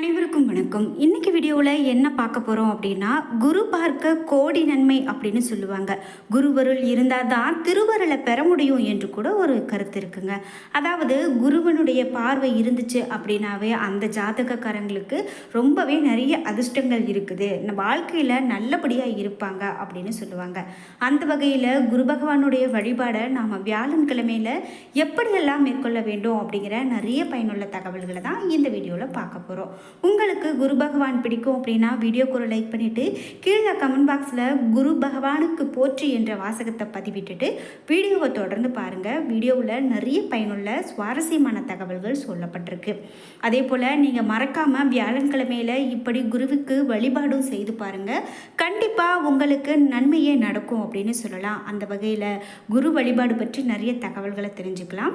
அனைவருக்கும் வணக்கம். இன்னைக்கு வீடியோவில் என்ன பார்க்க போகிறோம் அப்படின்னா குரு பார்க்க கோடி நன்மை அப்படின்னு சொல்லுவாங்க. குருவருள் இருந்தால் தான் திருவருளை பெற முடியும் என்று கூட ஒரு கருத்து இருக்குங்க. அதாவது குருவனுடைய பார்வை இருந்துச்சு அப்படின்னாவே அந்த ஜாதகக்காரங்களுக்கு ரொம்பவே நிறைய அதிர்ஷ்டங்கள் இருக்குது. நம்ம வாழ்க்கையில் நல்லபடியாக இருப்பாங்க அப்படின்னு சொல்லுவாங்க. அந்த வகையில் குரு பகவானுடைய வழிபாடை நாம் வியாழன்கிழமையில் எப்படியெல்லாம் மேற்கொள்ள வேண்டும் அப்படிங்கிற நிறைய பயனுள்ள தகவல்களை தான் இந்த வீடியோவில் பார்க்க போகிறோம் உங்களுக்கு குரு பகவான் பிடிக்கும் அப்படின்னா வீடியோக்கு ஒரு லைக் பண்ணிவிட்டு கீழே கமெண்ட் பாக்ஸில் குரு பகவானுக்கு போற்றி என்ற வாசகத்தை பதிவிட்டுட்டு வீடியோவை தொடர்ந்து பாருங்கள் வீடியோவில் நிறைய பயனுள்ள சுவாரஸ்யமான தகவல்கள் சொல்லப்பட்டிருக்கு. அதே போல் நீங்கள் மறக்காமல் வியாழன்கிழமையில் இப்படி குருவுக்கு வழிபாடும் செய்து பாருங்கள் கண்டிப்பாக உங்களுக்கு நன்மையே நடக்கும் அப்படின்னு சொல்லலாம். அந்த வகையில் குரு வழிபாடு பற்றி நிறைய தகவல்களை தெரிஞ்சுக்கலாம்.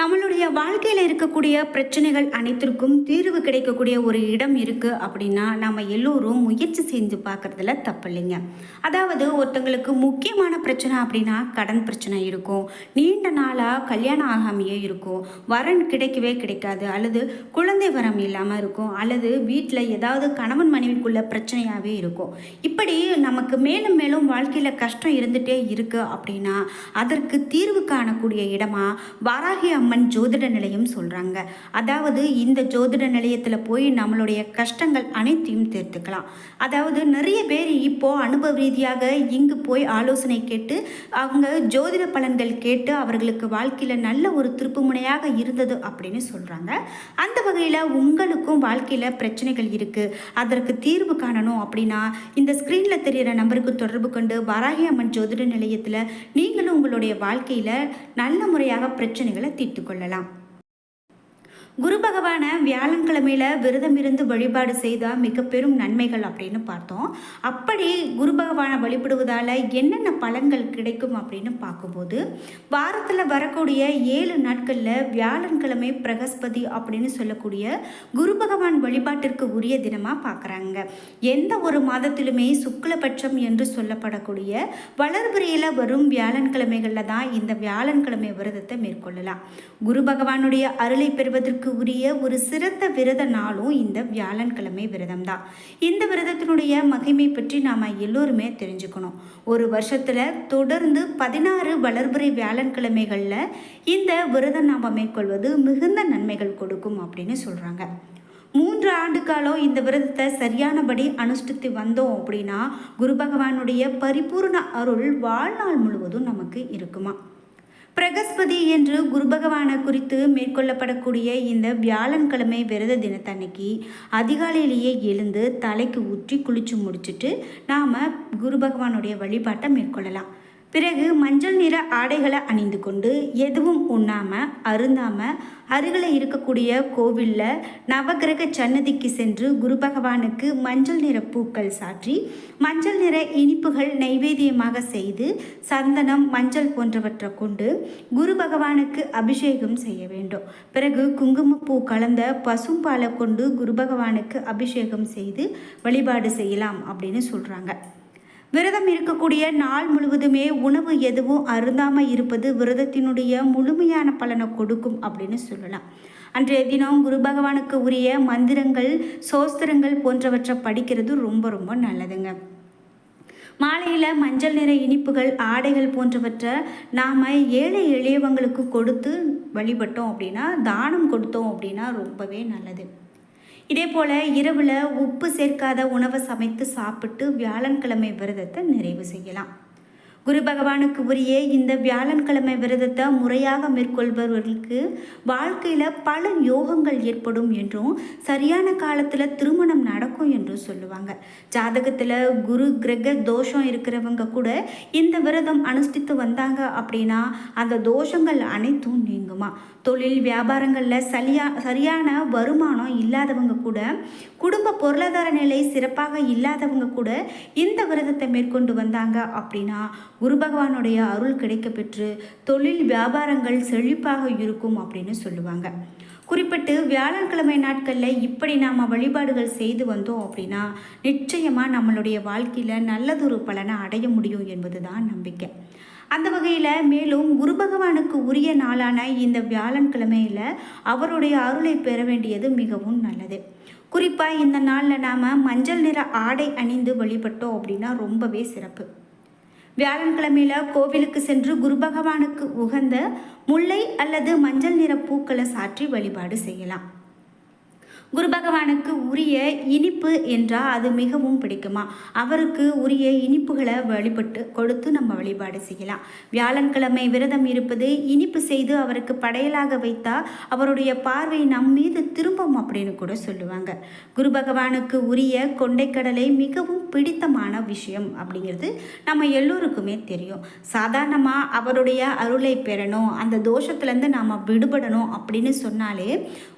நம்மளுடைய வாழ்க்கையில் இருக்கக்கூடிய பிரச்சனைகள் அனைத்திற்கும் தீர்வு கிடைக்கக்கூடிய ஒரு இடம் இருக்குது அப்படின்னா நம்ம எல்லோரும் முயற்சி செஞ்சு பார்க்குறதுல தப்பு இல்லைங்க. அதாவது ஒருத்தங்களுக்கு முக்கியமான பிரச்சனை அப்படின்னா கடன் பிரச்சனை இருக்கும். நீண்ட நாளாக கல்யாணம் ஆகாமையே இருக்கும். வரன் கிடைக்கவே கிடைக்காது. அல்லது குழந்தை வரம் இல்லாமல் இருக்கும். அல்லது வீட்டில் ஏதாவது கணவன் மனைவிக்குள்ள பிரச்சனையாகவே இருக்கும். இப்படி நமக்கு மேலும் மேலும் வாழ்க்கையில் கஷ்டம் இருந்துகிட்டே இருக்குது அப்படின்னா அதற்கு தீர்வு காணக்கூடிய இடமா வாராகி அம்மன் ஜோதிட நிலையம் சொல்கிறாங்க அதாவது இந்த ஜோதிட நிலையத்தில் போய் நம்மளுடைய கஷ்டங்கள் அனைத்தையும் தீர்த்துக்கலாம். அதாவது நிறைய பேர் இப்போது அனுபவ ரீதியாக இங்கு போய் ஆலோசனை கேட்டு அவங்க ஜோதிட பலன்கள் கேட்டு அவர்களுக்கு வாழ்க்கையில் நல்ல ஒரு திருப்புமுனையாக இருந்தது அப்படின்னு சொல்கிறாங்க அந்த வகையில் உங்களுக்கும் வாழ்க்கையில் பிரச்சனைகள் இருக்குது அதற்கு தீர்வு காணணும் அப்படின்னா இந்த ஸ்க்ரீனில் தெரிகிற நம்பருக்கு தொடர்பு கொண்டு வராகி அம்மன் ஜோதிட நிலையத்தில் நீங்களும் உங்களுடைய வாழ்க்கையில் நல்ல முறையாக பிரச்சனைகளை தீர்த்து கொள்ளலாம். குரு பகவானை வியாழன்கிழமையில் விரதம் இருந்து வழிபாடு செய்தால் மிக பெரும் நன்மைகள் அப்படின்னு பார்த்தோம். அப்படி குரு பகவானை வழிபடுவதால் என்னென்ன பலன்கள் கிடைக்கும் அப்படின்னு பார்க்கும்போது வாரத்தில் வரக்கூடிய ஏழு நாட்களில் வியாழன்கிழமை பிரகஸ்பதி அப்படின்னு சொல்லக்கூடிய குரு பகவான் வழிபாட்டிற்கு உரிய தினமாக பார்க்குறாங்க. எந்த ஒரு மாதத்திலுமே சுக்லபட்சம் என்று சொல்லப்படக்கூடிய வளர்பிரியில் வரும் வியாழன்கிழமைகளில் தான் இந்த வியாழன்கிழமை விரதத்தை மேற்கொள்ளலாம். குரு பகவானுடைய அருளை பெறுவதற்கு உரிய ஒரு சிறந்த விரத நாளும் இந்த வியாழன்கிழமை விரதம் தான் இந்த விரதத்தினுடைய மகிமை பற்றி நாம் எல்லோருமே தெரிஞ்சுக்கணும். ஒரு வருஷத்தில் தொடர்ந்து பதினாறு வளர்பிறை வியாழன்கிழமைகளில் இந்த விரதம் நாம் மேற்கொள்வது மிகுந்த நன்மைகள் கொடுக்கும் அப்படின்னு சொல்கிறாங்க மூன்று ஆண்டு காலம் இந்த விரதத்தை சரியானபடி அனுஷ்டித்து வந்தோம் அப்படின்னா குரு பகவானுடைய பரிபூர்ண அருள் வாழ்நாள் முழுவதும் நமக்கு இருக்குமா? பிரகஸ்பதி என்று குரு பகவானை குறித்து மேற்கொள்ளப்படக்கூடிய இந்த வியாழன்கிழமை விரத தினத்தன்னைக்கு அதிகாலையிலேயே எழுந்து தலைக்கு ஊற்றி குளிச்சு முடிச்சுட்டு நாம் குரு பகவானுடைய வழிபாட்டை மேற்கொள்ளலாம். பிறகு மஞ்சள் நிற ஆடைகளை அணிந்து கொண்டு எதுவும் உண்ணாமல் அருந்தாமல் அருகில் இருக்கக்கூடிய கோவிலில் நவகிரக சன்னதிக்கு சென்று குரு பகவானுக்கு மஞ்சள் நிற பூக்கள் சாற்றி மஞ்சள் நிற இனிப்புகள் நைவேத்தியமாக செய்து சந்தனம் மஞ்சள் போன்றவற்றை கொண்டு குரு பகவானுக்கு அபிஷேகம் செய்ய வேண்டும். பிறகு குங்குமப்பூ கலந்த பசும்பாலை கொண்டு குரு பகவானுக்கு அபிஷேகம் செய்து வழிபாடு செய்யலாம் அப்படின்னு சொல்கிறாங்க விரதம் இருக்கக்கூடிய நாள் முழுவதுமே உணவு எதுவும் அருந்தாமல் இருப்பது விரதத்தினுடைய முழுமையான பலனை கொடுக்கும் அப்படின்னு சொல்லலாம். அன்றைய தினம் குரு பகவானுக்கு உரிய மந்திரங்கள் சோஸ்திரங்கள் போன்றவற்றை படிக்கிறது ரொம்ப ரொம்ப நல்லதுங்க. மாலையில் மஞ்சள் நிற இனிப்புகள் ஆடைகள் போன்றவற்றை நாம் ஏழை எளியவங்களுக்கு கொடுத்து வழிபட்டோம் அப்படின்னா தானம் கொடுத்தோம் அப்படின்னா ரொம்பவே நல்லது. இதே போல் இரவில் உப்பு சேர்க்காத உணவை சமைத்து சாப்பிட்டு வியாழன்கிழமை விரதத்தை நிறைவு செய்யலாம். குரு பகவானுக்கு உரிய இந்த வியாழன்கிழமை விரதத்தை முறையாக மேற்கொள்பவர்களுக்கு வாழ்க்கையில் பல யோகங்கள் ஏற்படும் என்றும் சரியான காலத்தில் திருமணம் நடக்கும் என்றும் சொல்லுவாங்க. ஜாதகத்தில் குரு கிரக தோஷம் இருக்கிறவங்க கூட இந்த விரதம் அனுஷ்டித்து வந்தாங்க அப்படின்னா அந்த தோஷங்கள் அனைத்தும் நீங்குமா? தொழில் வியாபாரங்களில் சரியா சரியான வருமானம் இல்லாதவங்க கூட குடும்ப பொருளாதார நிலை சிறப்பாக இல்லாதவங்க கூட இந்த விரதத்தை மேற்கொண்டு வந்தாங்க அப்படின்னா குரு பகவானுடைய அருள் கிடைக்க பெற்று தொழில் வியாபாரங்கள் செழிப்பாக இருக்கும் அப்படின்னு சொல்லுவாங்க. குறிப்பிட்டு வியாழக்கிழமை நாட்களில் இப்படி நாம் வழிபாடுகள் செய்து வந்தோம் அப்படின்னா நிச்சயமாக நம்மளுடைய வாழ்க்கையில் நல்லதொரு பலனை அடைய முடியும் என்பது தான் நம்பிக்கை. அந்த வகையில் மேலும் குரு பகவானுக்கு உரிய நாளான இந்த வியாழன்கிழமையில் அவருடைய அருளை பெற வேண்டியது மிகவும் நல்லது. குறிப்பாக இந்த நாளில் நாம் மஞ்சள் நிற ஆடை அணிந்து வழிபட்டோம் அப்படின்னா ரொம்பவே சிறப்பு. வியாழக்கிழமையில் கோவிலுக்கு சென்று குரு பகவானுக்கு உகந்த முல்லை அல்லது மஞ்சள் நிற பூக்களை சாற்றி வழிபாடு செய்யலாம். குரு பகவானுக்கு உரிய இனிப்பு என்றால் அது மிகவும் பிடிக்குமா? அவருக்கு உரிய இனிப்புகளை வழிபட்டு கொடுத்து நம்ம வழிபாடு செய்யலாம். வியாழன்கிழமை விரதம் இருப்பது இனிப்பு செய்து அவருக்கு படையலாக வைத்தா அவருடைய பார்வை நம் மீது திரும்பும் அப்படின்னு கூட சொல்லுவாங்க. குரு பகவானுக்கு உரிய கொண்டைக்கடலை மிகவும் பிடித்தமான விஷயம் அப்படிங்கிறது நம்ம எல்லோருக்குமே தெரியும். சாதாரணமாக அவருடைய அருளை பெறணும் அந்த தோஷத்துலேருந்து நாம் விடுபடணும் அப்படின்னு சொன்னாலே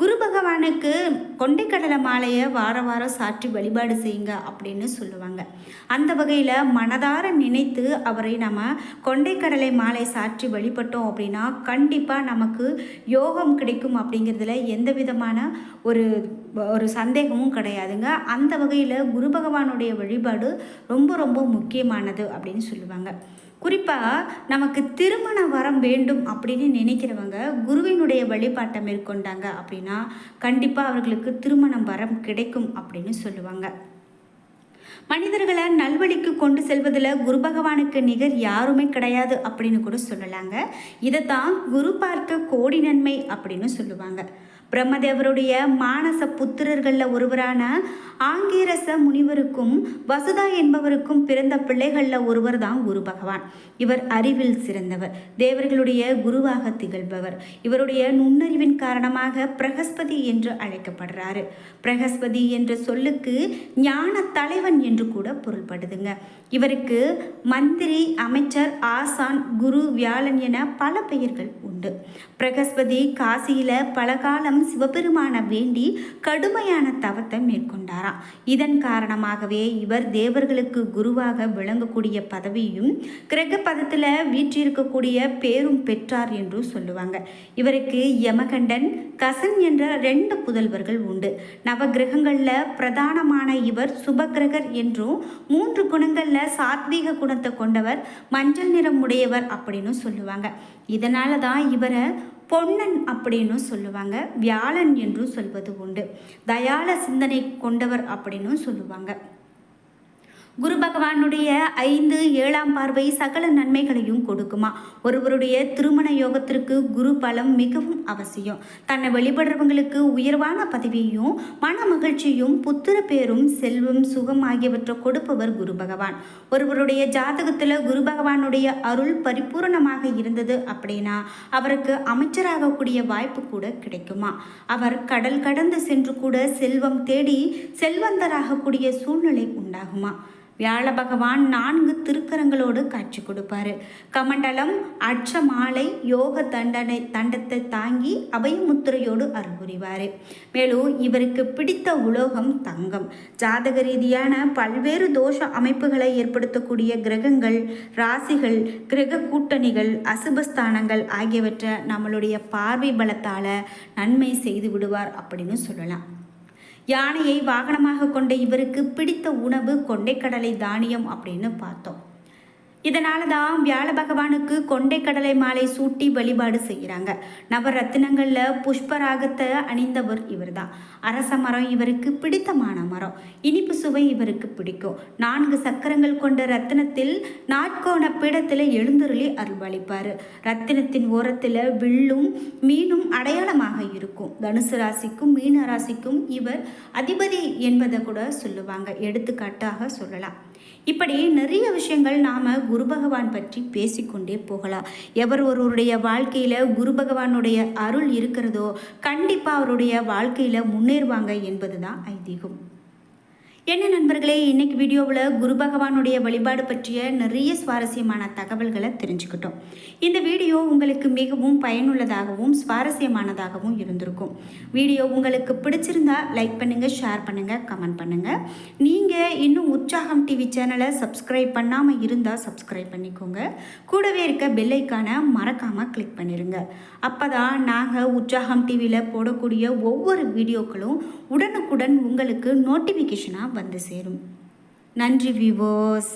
குரு பகவானுக்கு கொண்டைக்கடலை மாலையை வார வாரம் சாற்றி வழிபாடு செய்யுங்க அப்படின்னு சொல்லுவாங்க. அந்த வகையில் மனதார நினைத்து அவரை நம்ம கொண்டைக்கடலை மாலை சாற்றி வழிபட்டோம் அப்படின்னா கண்டிப்பாக நமக்கு யோகம் கிடைக்கும் அப்படிங்கிறதுல எந்த விதமான ஒரு ஒரு சந்தேகமும் கிடையாதுங்க. அந்த வகையில் குரு பகவானுடைய வழிபாடு ரொம்ப ரொம்ப முக்கியமானது அப்படின்னு சொல்லுவாங்க. குறிப்பாக நமக்கு திருமண வரம் வேண்டும் அப்படின்னு நினைக்கிறவங்க குருவினுடைய வழிபாட்டை மேற்கொண்டாங்க அப்படின்னா கண்டிப்பாக அவர்களுக்கு திருமணம் வரம் கிடைக்கும் அப்படின்னு சொல்லுவாங்க. மனிதர்களை நல்வழிக்கு கொண்டு செல்வதில் குரு பகவானுக்கு நிகர் யாருமே கிடையாது அப்படின்னு கூட சொல்லலாங்க. இதைத்தான் குரு பார்க்க கோடி நன்மை அப்படின்னு சொல்லுவாங்க. பிரம்மதேவருடைய மானச புத்திரர்களில் ஒருவரான ஆங்கீரச முனிவருக்கும் வசுதா என்பவருக்கும் பிறந்த பிள்ளைகளில் ஒருவர் தான் குரு பகவான். இவர் அறிவில் சிறந்தவர். தேவர்களுடைய குருவாக திகழ்பவர். இவருடைய நுண்ணறிவின் காரணமாக பிரகஸ்பதி என்று அழைக்கப்படுறாரு. பிரகஸ்பதி என்ற சொல்லுக்கு ஞான தலைவன் என்று கூட பொருள்படுதுங்க. இவருக்கு மந்திரி அமைச்சர் ஆசான் குரு வியாழன் என பல பெயர்கள் உண்டு. பிரகஸ்பதி காசியில் பல காலம் சிவபெருமான வேண்டி கடுமையான தவத்தை மேற்கொண்டாராம் இதன் காரணமாகவே இவர் தேவர்களுக்கு குருவாக விளங்கக்கூடிய பதவியும் கிரக பதத்தில் வீற்றிருக்கக்கூடிய பேரும் பெற்றார் என்று சொல்லுவாங்க. இவருக்கு யமகண்டன் கசன் என்ற ரெண்டு புதல்வர்கள் உண்டு. நவகிரகங்களில் பிரதானமான இவர் சுபகிரகர் என்றும் மூன்று குணங்களில் சாத்வீக குணத்தை கொண்டவர் மஞ்சள் நிறம் உடையவர் அப்படின்னு சொல்லுவாங்க. இதனால தான் இவரை பொன்னன் அப்படின்னு சொல்லுவாங்க வியாழன் என்றும் சொல்வது உண்டு. தயால சிந்தனை கொண்டவர் அப்படின்னும் சொல்லுவாங்க. குரு பகவானுடைய ஐந்து ஏழாம் பார்வை சகல நன்மைகளையும் கொடுக்குமா. ஒருவருடைய திருமண யோகத்திற்கு குரு பலம் மிகவும் அவசியம். தன்னை வழிபடுறவங்களுக்கு உயர்வான பதவியும் மன மகிழ்ச்சியும் புத்திர பேரும் செல்வம் சுகம் ஆகியவற்றை கொடுப்பவர் குரு பகவான். ஒருவருடைய ஜாதகத்தில் குரு பகவானுடைய அருள் பரிபூரணமாக இருந்தது அப்படின்னா அவருக்கு அமைச்சராகக்கூடிய வாய்ப்பு கூட கிடைக்குமா. அவர் கடல் கடந்து சென்று கூட செல்வம் தேடி செல்வந்தராகக்கூடிய சூழ்நிலை உண்டாகுமா. வியாழ பகவான் நான்கு திருக்கரங்களோடு காட்சி கொடுப்பாரு. கமண்டலம் அட்ச மாலை யோக தண்டனை தண்டத்தை தாங்கி அபயமுத்திரையோடு அருள் மேலும் இவருக்கு பிடித்த உலோகம் தங்கம். ஜாதக ரீதியான பல்வேறு தோஷ அமைப்புகளை ஏற்படுத்தக்கூடிய கிரகங்கள் ராசிகள் கிரக கூட்டணிகள் அசுபஸ்தானங்கள் ஆகியவற்றை நம்மளுடைய பார்வை பலத்தால் நன்மை செய்து விடுவார் அப்படின்னு சொல்லலாம். யானையை வாகனமாக கொண்ட இவருக்கு பிடித்த உணவு கொண்டைக்கடலை தானியம் அப்படின்னு பார்த்தோம். இதனால தான் வியாழ பகவானுக்கு கொண்டை கடலை மாலை சூட்டி வழிபாடு செய்கிறாங்க. நவரத்தினங்களில் புஷ்பராகத்தை அணிந்தவர் இவர் தான் அரச மரம் இவருக்கு பிடித்தமான மரம். இனிப்பு சுவை இவருக்கு பிடிக்கும். நான்கு சக்கரங்கள் கொண்ட ரத்தினத்தில் நாட்கோண பீடத்தில் எழுந்தருளி அருள்வளிப்பார் ரத்தினத்தின் ஓரத்தில் வில்லும் மீனும் அடையாளமாக இருக்கும். தனுசு ராசிக்கும் மீன ராசிக்கும் இவர் அதிபதி என்பதை கூட சொல்லுவாங்க. எடுத்துக்காட்டாக சொல்லலாம். இப்படி நிறைய விஷயங்கள் நாம் குரு பகவான் பற்றி பேசிக்கொண்டே போகலாம். எவர் ஒருவருடைய வாழ்க்கையில் குரு பகவானுடைய அருள் இருக்கிறதோ கண்டிப்பாக அவருடைய வாழ்க்கையில் முன்னேறுவாங்க என்பது தான் ஐதீகம். என்ன நண்பர்களே இன்றைக்கி வீடியோவில் குரு பகவானுடைய வழிபாடு பற்றிய நிறைய சுவாரஸ்யமான தகவல்களை தெரிஞ்சுக்கிட்டோம். இந்த வீடியோ உங்களுக்கு மிகவும் பயனுள்ளதாகவும் சுவாரஸ்யமானதாகவும் இருந்திருக்கும். வீடியோ உங்களுக்கு பிடிச்சிருந்தா லைக் பண்ணுங்கள் ஷேர் பண்ணுங்கள் கமெண்ட் பண்ணுங்கள் நீங்கள் இன்னும் உற்சாகம் டிவி சேனலை சப்ஸ்கிரைப் பண்ணாமல் இருந்தால் சப்ஸ்கிரைப் பண்ணிக்கோங்க. கூடவே இருக்க பெல்லைக்கான மறக்காமல் கிளிக் பண்ணிடுங்க அப்போ தான் நாங்கள் உற்சாகம் டிவியில் போடக்கூடிய ஒவ்வொரு வீடியோக்களும் உடனுக்குடன் உங்களுக்கு நோட்டிஃபிகேஷனாக வந்து சேரும். நன்றி விவோஸ்